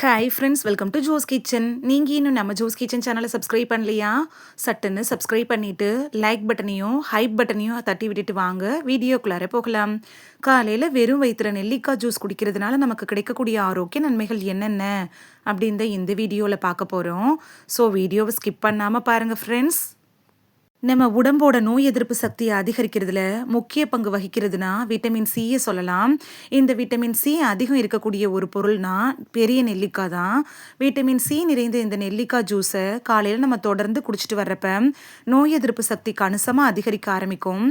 Hi friends welcome to Jo's kitchen நீங்கள் இன்னும் நம்ம ஜோஸ் கிச்சன் சேனலை சப்ஸ்கிரைப் பண்ணலையா? சட்டுன்னு சப்ஸ்கிரைப் பண்ணிவிட்டு லைக் பட்டனையும் ஹைப் பட்டனையும் தட்டி விட்டுட்டு வாங்க. வீடியோக்குள்ளார போகலாம். காலையில் வெறும் வயிற்றுல நெல்லிக்காய் ஜூஸ் குடிக்கிறதுனால நமக்கு கிடைக்கக்கூடிய ஆரோக்கிய நன்மைகள் என்னென்ன? அப்படின்னு இந்த வீடியோவில் பார்க்க போகிறோம் ஸோ வீடியோவை ஸ்கிப் பண்ணாமல் பாருங்கள் ஃப்ரெண்ட்ஸ் நம்ம உடம்போட நோய் எதிர்ப்பு சக்தியை அதிகரிக்கிறதுல முக்கிய பங்கு வகிக்கிறதுனா விட்டமின் சியை சொல்லலாம். இந்த விட்டமின் சி அதிகம் இருக்கக்கூடிய ஒரு பொருள்னா பெரிய நெல்லிக்காய் தான். விட்டமின் சி நிறைந்த இந்த நெல்லிக்காய் ஜூஸை காலையில் நம்ம தொடர்ந்து குடிச்சிட்டு வர்றப்ப நோய் எதிர்ப்பு சக்தி கணிசமாக அதிகரிக்க ஆரம்பிக்கும்.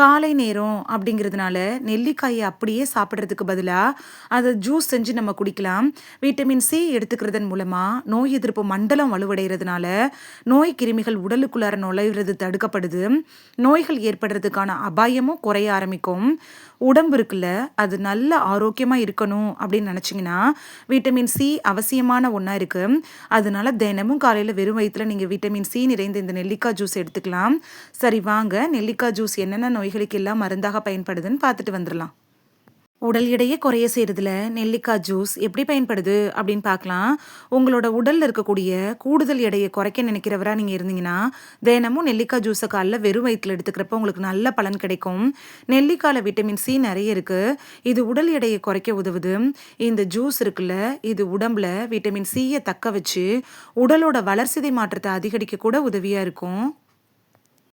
காலை நேரம் அப்படிங்கிறதுனால நெல்லிக்காயை அப்படியே சாப்பிட்றதுக்கு பதிலாக அதை ஜூஸ் செஞ்சு நம்ம குடிக்கலாம். விட்டமின் சி எடுத்துக்கிறதன் மூலமாக நோய் எதிர்ப்பு மண்டலம் வலுவடைகிறதுனால நோய் கிருமிகள் உடலுக்குள்ளார நுழைவுறது தடுக்கப்படுது. நோய்கள் ஏற்படுறதுக்கான அபாயமும் குறைய ஆரம்பிக்கும். உடம்பு இருக்குல்ல அது நல்ல ஆரோக்கியமாக இருக்கணும் அப்படின்னு நினச்சிங்கன்னா விட்டமின் சி அவசியமான ஒன்றா இருக்குது அதனால தினமும் காலையில் வெறும் வயிற்றில் நீங்கள் விட்டமின் சி நிறைந்த இந்த நெல்லிக்காய் ஜூஸ் எடுத்துக்கலாம். சரி வாங்க. நெல்லிக்காய் ஜூஸ் என்னென்ன நோய்களுக்கு எல்லாம் மருந்தாக பயன்படுதுன்னு பார்த்துட்டு வந்துடலாம். உடல் எடையை குறைய செய்கிறதுல நெல்லிக்காய் ஜூஸ் எப்படி பயன்படுது அப்படின்னு பார்க்கலாம். உங்களோட உடலில் இருக்கக்கூடிய கூடுதல் எடையை குறைக்க நினைக்கிறவரா நீங்கள் இருந்தீங்கன்னா தினமும் நெல்லிக்காய் ஜூஸை காலில் வெறும் வயிற்றில் எடுத்துக்கிறப்ப உங்களுக்கு நல்ல பலன் கிடைக்கும். நெல்லிக்காயில் விட்டமின் சி நிறைய இருக்குது இது உடல் எடையை குறைக்க உதவுது. இந்த ஜூஸ் இருக்குல்ல இது உடம்புல விட்டமின் சியை தக்க வச்சு உடலோட வளர்சிதை மாற்றத்தை அதிகரிக்க கூட உதவியாக இருக்கும்.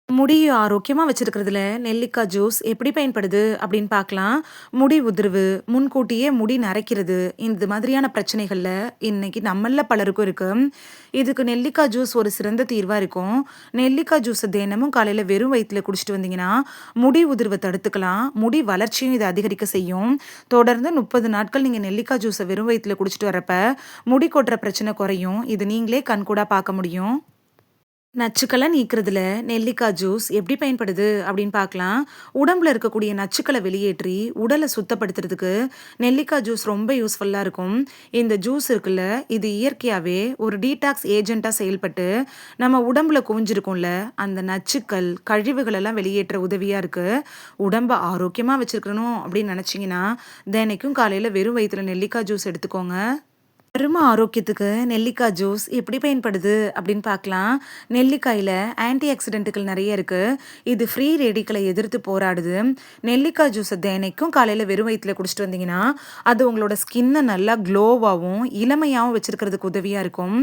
முடி ஆரோக்கியமாக வச்சுருக்கிறதுல நெல்லிக்காய் ஜூஸ் எப்படி பயன்படுது அப்படின்னு பார்க்கலாம். முடி உதிர்வு முன்கூட்டியே முடி நரைக்கிறது இந்த மாதிரியான பிரச்சனைகளில் இன்னைக்கு நம்மள பலருக்கும் இருக்கு. இதுக்கு நெல்லிக்காய் ஜூஸ் ஒரு சிறந்த தீர்வாக இருக்கும். நெல்லிக்காய் ஜூஸை தினமும் காலையில் வெறும் வயிற்றில் குடிச்சிட்டு வந்தீங்கன்னா முடி உதிர்வை தடுத்துக்கலாம். முடி வளர்ச்சியும் இதை அதிகரிக்க செய்யும். தொடர்ந்து முப்பது நாட்கள் நீங்கள் நெல்லிக்காய் ஜூஸை வெறும் வயிற்றில் குடிச்சிட்டு வரப்ப முடி கொட்டுற பிரச்சனை குறையும். இது நீங்களே கண்கூடாக பார்க்க முடியும். நச்சுக்களை நீக்கிறதுல நெல்லிக்காய் ஜூஸ் எப்படி பயன்படுது அப்படின்னு பார்க்கலாம். உடம்புல இருக்கக்கூடிய நச்சுக்களை வெளியேற்றி உடலை சுத்தப்படுத்துறதுக்கு நெல்லிக்காய் ஜூஸ் ரொம்ப யூஸ்ஃபுல்லாக இருக்கும். இந்த ஜூஸ் இருக்குல்ல இது இயற்கையாகவே ஒரு டீடாக்ஸ் ஏஜெண்ட்டாக செயல்பட்டு நம்ம உடம்புல குவிஞ்சிருக்கும்ல அந்த நச்சுக்கள் கழிவுகளெல்லாம் வெளியேற்ற உதவியாக இருக்குது உடம்பை ஆரோக்கியமாக வச்சுருக்கணும் அப்படின்னு நினச்சிங்கன்னா தினைக்கும் காலையில் வெறும் வயிற்றுல நெல்லிக்காய் ஜூஸ் எடுத்துக்கோங்க. சரும ஆரோக்கியத்துக்கு நெல்லிக்காய் ஜூஸ் எப்படி பயன்படுது அப்படின்னு பார்க்கலாம். நெல்லிக்காயில் ஆன்டி ஆக்சிடென்ட்டுகள் நிறைய இருக்குது இது ஃப்ரீ ரேடிக்களை எதிர்த்து போராடுது. நெல்லிக்காய் ஜூஸை தினைக்கும் காலையில் வெறும் வயிற்றில் குடிச்சிட்டு வந்தீங்கன்னா அது உங்களோட ஸ்கின்னை நல்லா க்ளோவாகவும் இளமையாகவும் வச்சுருக்கிறதுக்கு உதவியாக இருக்கும்.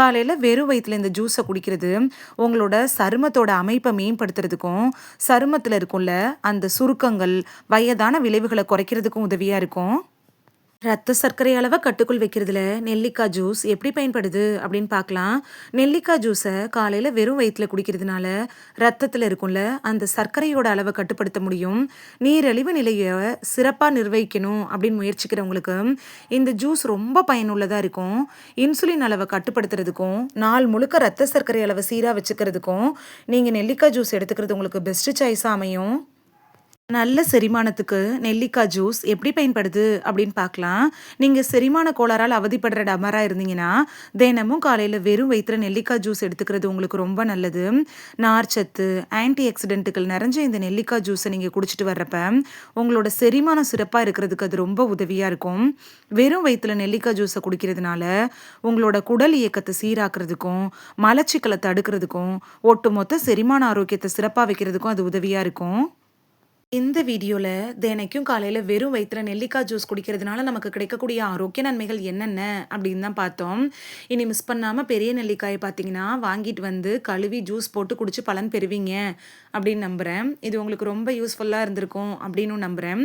காலையில் வெறும் வயிற்றில் இந்த ஜூஸை குடிக்கிறது உங்களோட சருமத்தோட அமைப்பை மேம்படுத்துறதுக்கும் சருமத்தில் இருக்கும்ல அந்த சுருக்கங்கள் வயதான விளைவுகளை குறைக்கிறதுக்கும் உதவியாக இருக்கும். ரத்த சர்க்கரை அளவை கட்டுக்குள் வைக்கிறதுல நெல்லிக்காய் ஜூஸ் எப்படி பயன்படுது அப்படின்னு பார்க்கலாம். நெல்லிக்காய் ஜூஸை காலையில் வெறும் வயிற்றில் குடிக்கிறதுனால ரத்தத்தில் இருக்கும்ல அந்த சர்க்கரையோட அளவை கட்டுப்படுத்த முடியும். நீரழிவு நிலையை சிறப்பாக நிர்வகிக்கணும் அப்படின்னு முயற்சிக்கிறவங்களுக்கு இந்த ஜூஸ் ரொம்ப பயனுள்ளதாக இருக்கும். இன்சுலின் அளவை கட்டுப்படுத்துறதுக்கும் நாள் முழுக்க ரத்த சர்க்கரை அளவை சீராக வச்சுக்கிறதுக்கும் நீங்கள் நெல்லிக்காய் ஜூஸ் எடுத்துக்கிறது உங்களுக்கு பெஸ்ட்டு சாய்ஸாக அமையும். நல்ல செரிமானத்துக்கு நெல்லிக்காய் ஜூஸ் எப்படி பயன்படுது அப்படின்னு பார்க்கலாம். நீங்கள் செரிமான கோளாறால் அவதிப்படுற டமராக இருந்தீங்கன்னா தினமும் காலையில் வெறும் வயிற்றுல நெல்லிக்காய் ஜூஸ் எடுத்துக்கிறது உங்களுக்கு ரொம்ப நல்லது. நார்ச்சத்து ஆன்டி ஆக்சிடென்ட்டுகள் நிறைஞ்ச இந்த நெல்லிக்காய் ஜூஸை நீங்கள் குடிச்சிட்டு வர்றப்ப உங்களோட செரிமானம் சிறப்பாக இருக்கிறதுக்கு அது ரொம்ப உதவியாக இருக்கும். வெறும் வயிற்றுல நெல்லிக்காய் ஜூஸை குடிக்கிறதுனால உங்களோட குடல் இயக்கத்தை சீராக்கிறதுக்கும் மலச்சிக்கலை தடுக்கிறதுக்கும் ஒட்டுமொத்த செரிமான ஆரோக்கியத்தை சிறப்பாக வைக்கிறதுக்கும் அது உதவியாக இருக்கும். இந்த வீடியோவில் தினைக்கும் காலையில் வெறும் வயிற்றுல நெல்லிக்காய் ஜூஸ் குடிக்கிறதுனால நமக்கு கிடைக்கக்கூடிய ஆரோக்கிய நன்மைகள் என்னென்ன அப்படின்னு தான் பார்த்தோம். இனி மிஸ் பண்ணாமல் பெரிய நெல்லிக்காயை பார்த்தீங்கன்னா வாங்கிட்டு வந்து கழுவி ஜூஸ் போட்டு குடிச்சு பலன் பெறுவீங்க அப்படின்னு நம்புகிறேன் இது உங்களுக்கு ரொம்ப யூஸ்ஃபுல்லாக இருந்திருக்கும் அப்படின்னு நம்புகிறேன்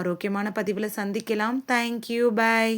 ஆரோக்கியமான பதிவில் சந்திக்கலாம். Thank you bye